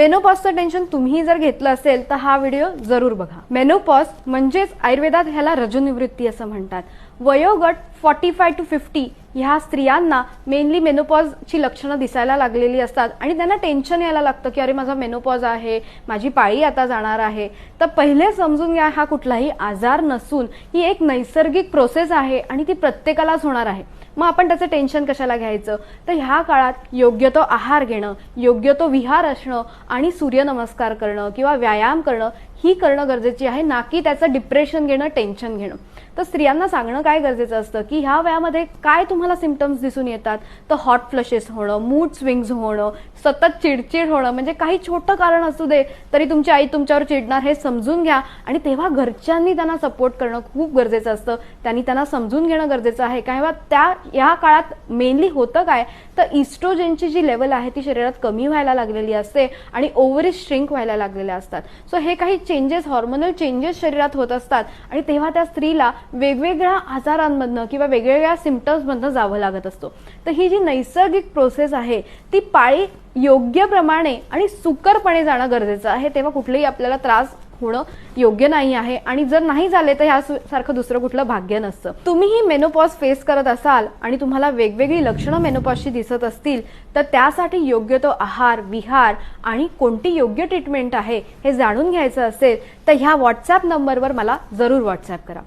मेनोपॉजचं tension तुम्ही जर घेतलं असेल तर हा व्हिडिओ जरूर बघा. मेनोपॉज म्हणजेच आयुर्वेदात ह्याला रजोनिवृत्ती असं म्हणतात. वयोगट फॉर्टी फाय टू फिफ्टी ह्या स्त्रियांना मेनली मेनोपॉजची लक्षणं दिसायला लागलेली असतात आणि त्यांना टेन्शन यायला लागतं की अरे माझा मेनोपॉज आहे माझी पाळी आता जाणार आहे. तर पहिले समजून घ्या हा कुठलाही आजार नसून ही एक नैसर्गिक प्रोसेस आहे आणि ती प्रत्येकालाच होणार आहे. मग आपण त्याचं टेन्शन कशाला घ्यायचं? तर ह्या काळात योग्य तो आहार घेणं योग्य तो विहार असणं आणि सूर्यनमस्कार करणं किंवा व्यायाम करणं ही करणं गरजेची आहे. ना की त्याचं डिप्रेशन घेणं टेन्शन घेणं. तर स्त्रियांना सांगणं काय गरजेचं असतं? की ह्या वयामध्ये काय तुम्हाला सिमटम्स दिसून येतात? तर हॉट फ्लशेस होणं मूड स्विंग्स होणं सतत चिडचिड होणं म्हणजे काही छोटं कारण असू दे तरी तुमची आई तुमच्यावर चिडणार हे समजून घ्या. आणि तेव्हा घरच्यांनी त्यांना सपोर्ट करणं खूप गरजेचं असतं. त्यांनी त्यांना समजून घेणं गरजेचं आहे. किंवा त्या या काळात मेनली होतं काय? तर इस्ट्रोजेनची जी लेवल आहे ती शरीरात कमी व्हायला लागलेली असते आणि ओव्हरी श्रिंक व्हायला लागलेल्या असतात. सो हे काही चेंजेस हॉर्मोनल चेंजेस शरीरात होत असतात. आणि तेव्हा त्या स्त्रीला वेगवेगळ्या आजारांमधनं किंवा वेगवेगळ्या सिमटम्समधनं जावं लागत असतो. तर ही जी नैसर्गिक प्रोसेस आहे ती पाळी योग्य प्रमाणे आणि सुकरपणे जाणं गरजेचं आहे. तेव्हा कुठलेही आपल्याला त्रास होणं योग्य नाही आहे. आणि जर नाही झाले तर ह्या दुसरं कुठलं भाग्य नसतं. तुम्हीही मेनोपॉज फेस करत असाल आणि तुम्हाला वेगवेगळी लक्षणं मेनोपॉजची दिसत असतील तर त्यासाठी योग्य तो आहार विहार आणि कोणती योग्य ट्रीटमेंट आहे हे जाणून घ्यायचं असेल तर ह्या व्हॉट्सॲप नंबरवर मला जरूर व्हॉट्सॲप करा.